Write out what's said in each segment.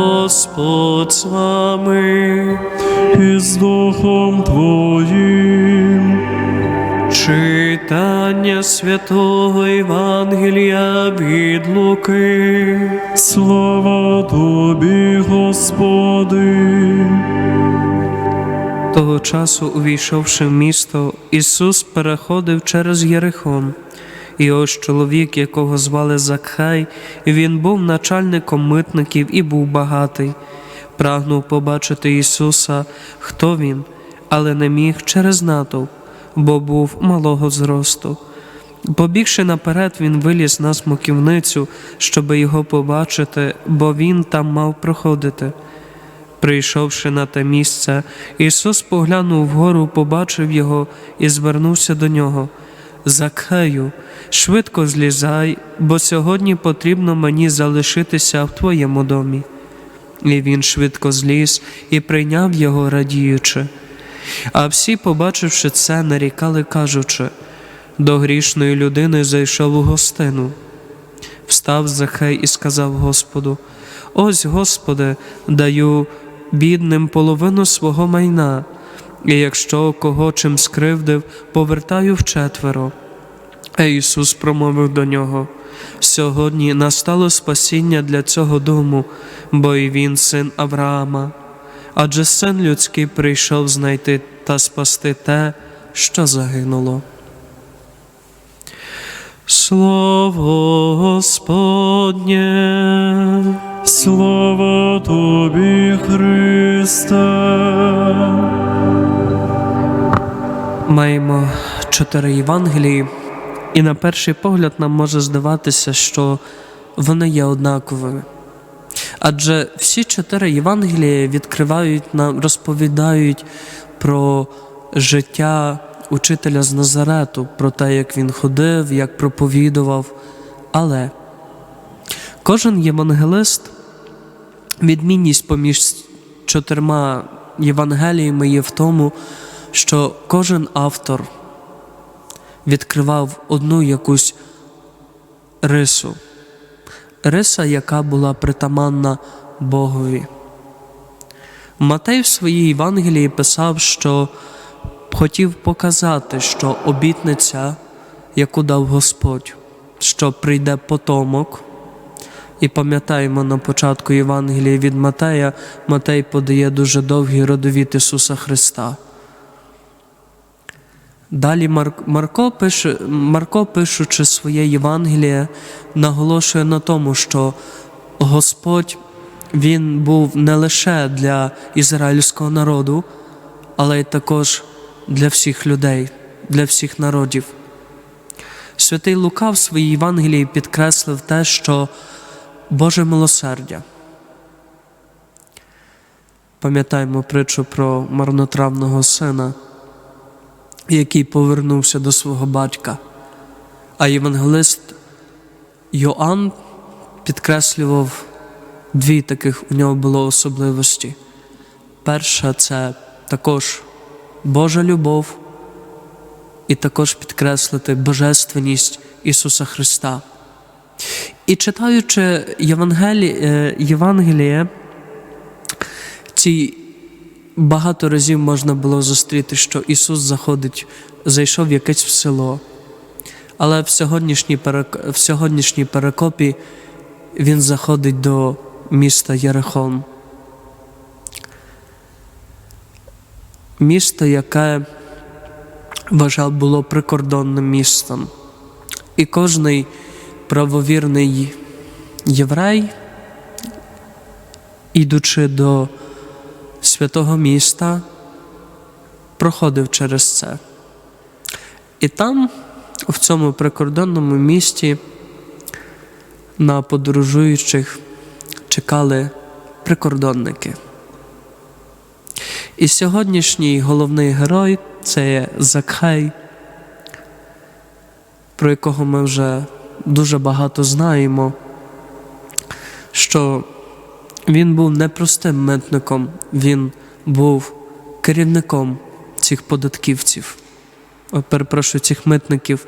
Господь з вами. і з Духом Твоїм. Читання святого Євангелія від Луки. Слава Тобі, Господи. Того часу, увійшовши в місто, Ісус переходив через Єрихон. І ось чоловік, якого звали Закхай, він був начальником митників і був багатий. Прагнув побачити Ісуса, хто він, але не міг через натовп, бо був малого зросту. Побігши наперед, він виліз на смоківницю, щоби його побачити, бо він там мав проходити. Прийшовши на те місце, Ісус поглянув вгору, побачив його і звернувся до нього. Закхею, швидко злізай, бо сьогодні потрібно мені залишитися в твоєму домі. І він швидко зліз і прийняв його, радіючи. А всі, побачивши це, нарікали, кажучи, до грішної людини зайшов у гостину. Встав Захей і сказав Господу: Ось, Господи, даю бідним половину свого майна, і якщо кого чим скривдив, повертаю вчетверо. А Ісус промовив до нього: Сьогодні настало спасіння для цього дому, бо і він син Авраама. Адже син людський прийшов знайти та спасти те, що загинуло. Слово Господнє. Слава Тобі, Христе. Маємо чотири Євангелії, і на перший погляд нам може здаватися, що вони є однаковими. Адже всі чотири Євангелії відкривають нам, розповідають про життя учителя з Назарету, про те, як він ходив, як проповідував. Але кожен євангелист, відмінність поміж чотирма Євангеліями є в тому, що кожен автор відкривав одну якусь рису, риса, яка була притаманна Богові. Матей в своїй Євангелії писав, що хотів показати, що обітниця, яку дав Господь, що прийде потомок. І пам'ятаємо на початку Євангелії від Матея, Матей подає дуже довгий родовід Ісуса Христа. Далі Марко, пише, Марко, пишучи своє Євангеліє, наголошує на тому, що Господь Він був не лише для ізраїльського народу, але й також для всіх людей, для всіх народів. Святий Лука в своїй Євангелії підкреслив те, що Боже милосердя. Пам'ятаємо притчу про марнотравного сина, який повернувся до свого батька. А євангелист Йоанн підкреслював дві таких у нього було особливості. Перша це також Божа любов, і також підкреслити божественність Ісуса Христа. І читаючи е, Євангеліє, ці багато разів можна було зустріти, що Ісус заходить, зайшов в якесь в село. Але в сьогоднішній, в сьогоднішній перекопі Він заходить до міста Єрихон. Місто, яке вважав було прикордонним містом. І кожний правовірний єврей, ідучи до святого міста, проходив через це. І там, в цьому прикордонному місті, на подорожуючих чекали прикордонники. І сьогоднішній головний герой це є Закхай, про якого ми вже дуже багато знаємо, що він був не простим митником, він був керівником цих податківців, перепрошую, цих митників.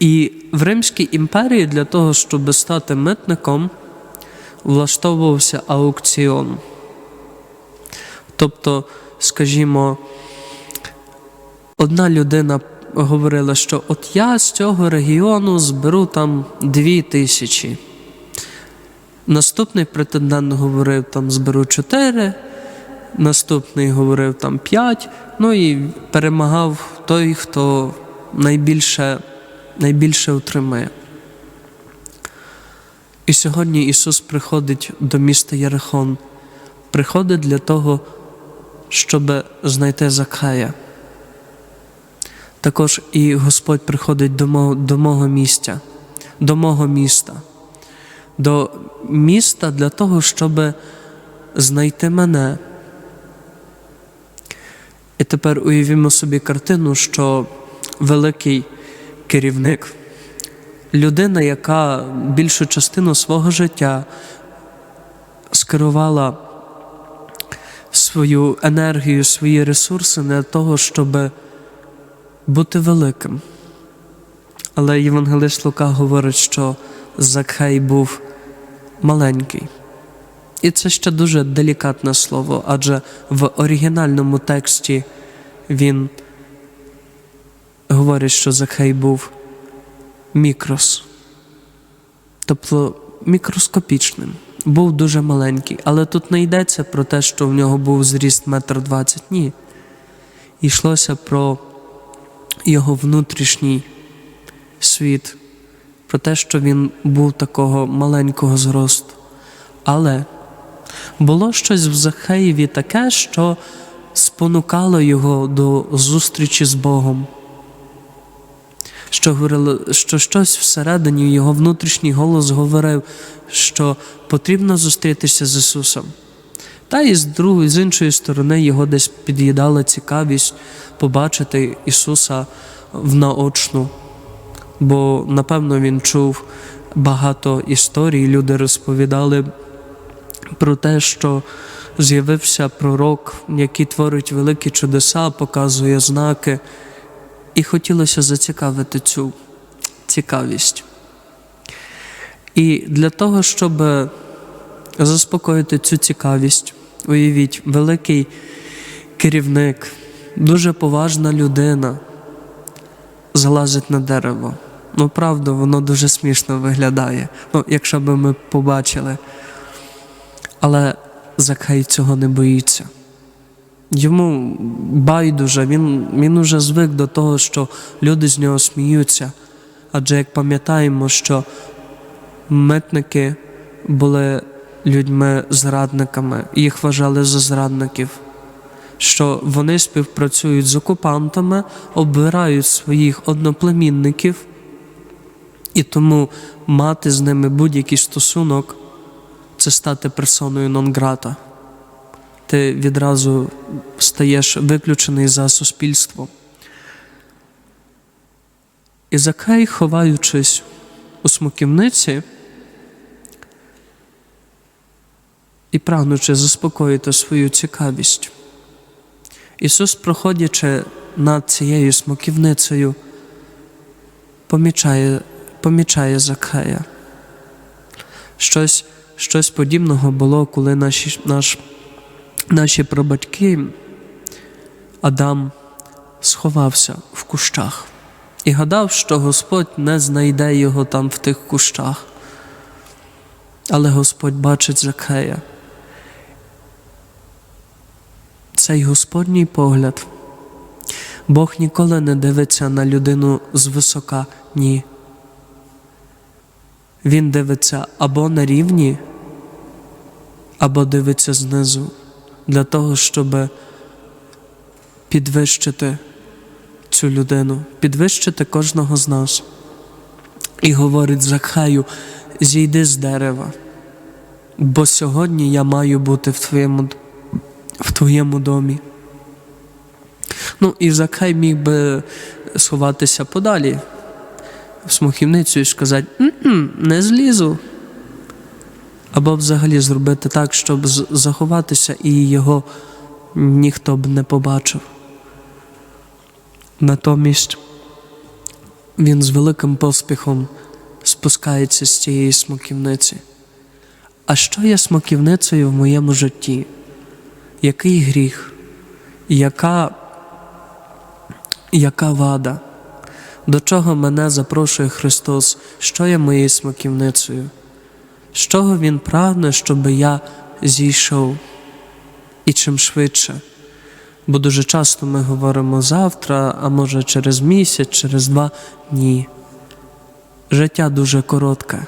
І в Римській імперії для того, щоб стати митником, влаштовувався аукціон. Тобто, скажімо, одна людина говорила, що от я з цього регіону зберу там дві тисячі. Наступний претендент говорив, там зберу чотири, наступний говорив там п'ять. Ну і перемагав той, хто найбільше, найбільше отримає. І сьогодні Ісус приходить до міста Єрихон, приходить для того, щоб знайти Закхая. Також і Господь приходить до мого, до мого місця, до мого міста, до міста для того, щоб знайти мене. І тепер уявімо собі картину, що великий керівник, людина, яка більшу частину свого життя скерувала свою енергію, свої ресурси для того, щоб бути великим. Але Євангелист Лука говорить, що Закхей був маленький. І це ще дуже делікатне слово, адже в оригінальному тексті він говорить, що Закхей був мікрос, тобто мікроскопічним, був дуже маленький. Але тут не йдеться про те, що в нього був зріст метр двадцять. Ні. Йшлося про його внутрішній світ, про те, що він був такого маленького зросту. Але було щось в Захеєві таке, що спонукало його до зустрічі з Богом. Що, говорило, що щось всередині його внутрішній голос говорив, що потрібно зустрітися з Ісусом. Та і з другої, з іншої сторони, його десь під'їдала цікавість побачити Ісуса в наочну, бо, напевно, він чув багато історій, люди розповідали про те, що з'явився пророк, який творить великі чудеса, показує знаки, і хотілося зацікавити цю цікавість. І для того, щоб заспокоїти цю цікавість, уявіть, великий керівник, дуже поважна людина залазить на дерево. Ну, правда, воно дуже смішно виглядає, ну, якщо б ми побачили. Але Закхай цього не боїться. Йому байдуже, він, він уже звик до того, що люди з нього сміються. Адже як пам'ятаємо, що митники були людьми-зрадниками, їх вважали за зрадників, що вони співпрацюють з окупантами, обирають своїх одноплемінників, і тому мати з ними будь-який стосунок це стати персоною нон-грата. Ти відразу стаєш виключений за суспільство. І Закай, ховаючись у смоківниці і прагнучи заспокоїти свою цікавість, Ісус, проходячи над цією смоківницею, помічає, помічає Закая. Щось, щось подібного було, коли наші, наш, наші прабатьки Адам сховався в кущах і гадав, що Господь не знайде його там в тих кущах. Але Господь бачить Закея. Цей Господній погляд. Бог ніколи не дивиться на людину звисока, ні. Він дивиться або на рівні, або дивиться знизу для того, щоб підвищити цю людину, підвищити кожного з нас. І говорить Закхаю, зійди з дерева, бо сьогодні я маю бути в твоєму, в твоєму домі. Ну, і Закхай міг би сховатися подалі в смохівницю і сказати, «М-м, не злізу. Або взагалі зробити так, щоб заховатися і його ніхто б не побачив. Натомість він з великим поспіхом спускається з цієї смоківниці. А що є смоківницею в моєму житті? Який гріх? Яка, яка вада? До чого мене запрошує Христос? Що є моєю смоківницею? З чого Він прагне, щоб я зійшов? І чим швидше? Бо дуже часто ми говоримо завтра, а може через місяць, через два ні. Життя дуже коротке.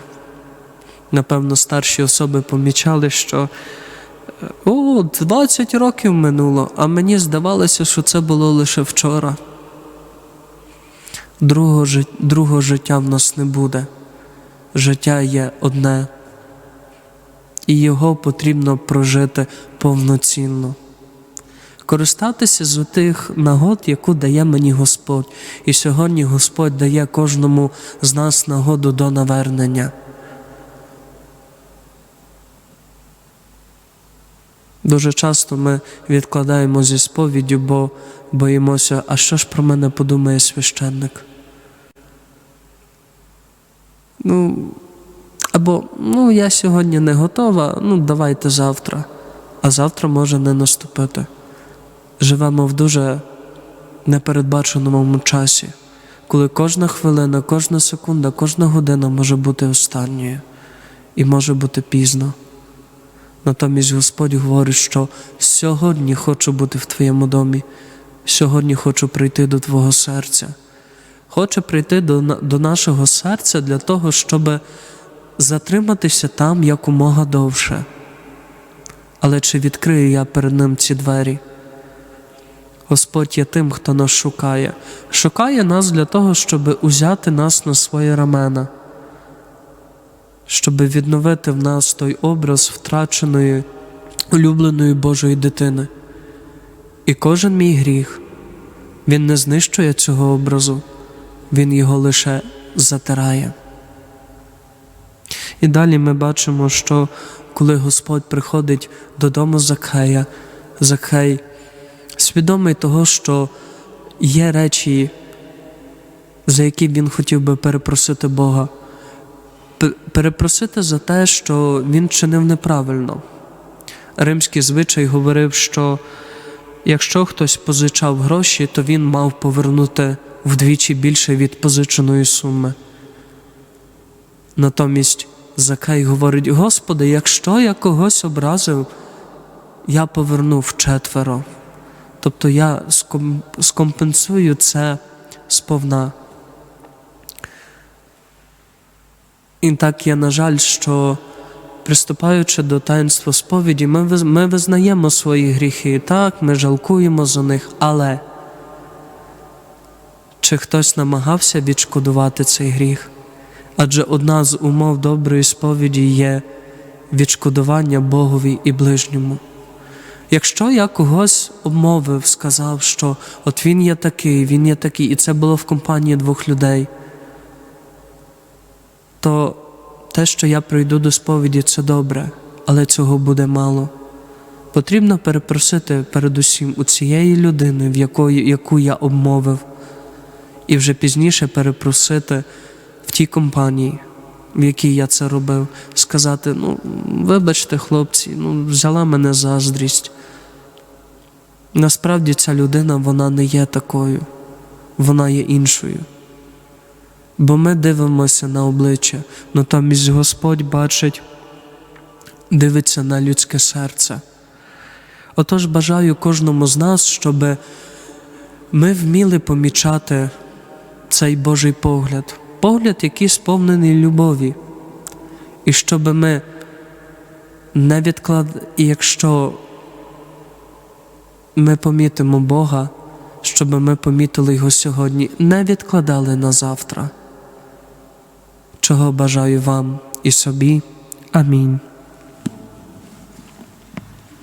Напевно, старші особи помічали, що о, 20 років минуло, а мені здавалося, що це було лише вчора. Другого, жит- другого життя в нас не буде. Життя є одне, і його потрібно прожити повноцінно. Користатися з тих нагод, яку дає мені Господь. І сьогодні Господь дає кожному з нас нагоду до навернення. Дуже часто ми відкладаємо зі сповіддю, бо боїмося, а що ж про мене подумає священник? Ну, або ну, я сьогодні не готова, ну давайте завтра, а завтра може не наступити. Живемо в дуже непередбаченому часі, коли кожна хвилина, кожна секунда, кожна година може бути останньою і може бути пізно. Натомість Господь говорить, що сьогодні хочу бути в твоєму домі, сьогодні хочу прийти до Твого серця. Хоче прийти до, до нашого серця для того, щоб затриматися там якомога довше. Але чи відкрию я перед ним ці двері? Господь є тим, хто нас шукає. Шукає нас для того, щоб узяти нас на свої рамена, щоб відновити в нас той образ втраченої, улюбленої Божої дитини. І кожен мій гріх, він не знищує цього образу, він його лише затирає. І далі ми бачимо, що коли Господь приходить додому Закхея, Закхей свідомий того, що є речі, за які він хотів би перепросити Бога, перепросити за те, що він чинив неправильно. Римський звичай говорив, що якщо хтось позичав гроші, то він мав повернути вдвічі більше від позиченої суми. Натомість Закай говорить: Господи, якщо я когось образив, я поверну четверо. Тобто я скомпенсую це сповна. І так є, на жаль, що приступаючи до таїнства сповіді, ми, ми визнаємо свої гріхи, так, ми жалкуємо за них, але чи хтось намагався відшкодувати цей гріх? Адже одна з умов доброї сповіді є відшкодування Богові і ближньому. Якщо я когось обмовив, сказав, що от він є такий, він є такий, і це було в компанії двох людей, то те, що я прийду до сповіді, це добре, але цього буде мало. Потрібно перепросити передусім у цієї людини, в якої, яку я обмовив, і вже пізніше перепросити в тій компанії, в якій я це робив, сказати: ну, вибачте, хлопці, ну, взяла мене заздрість. Насправді ця людина вона не є такою, вона є іншою. Бо ми дивимося на обличчя, натомість Господь бачить, дивиться на людське серце. Отож бажаю кожному з нас, щоб ми вміли помічати цей Божий погляд, погляд, який сповнений любові, і щоб ми не відклад... якщо ми помітимо Бога, щоб ми помітили Його сьогодні, не відкладали на завтра. Чого бажаю вам і собі. Амінь.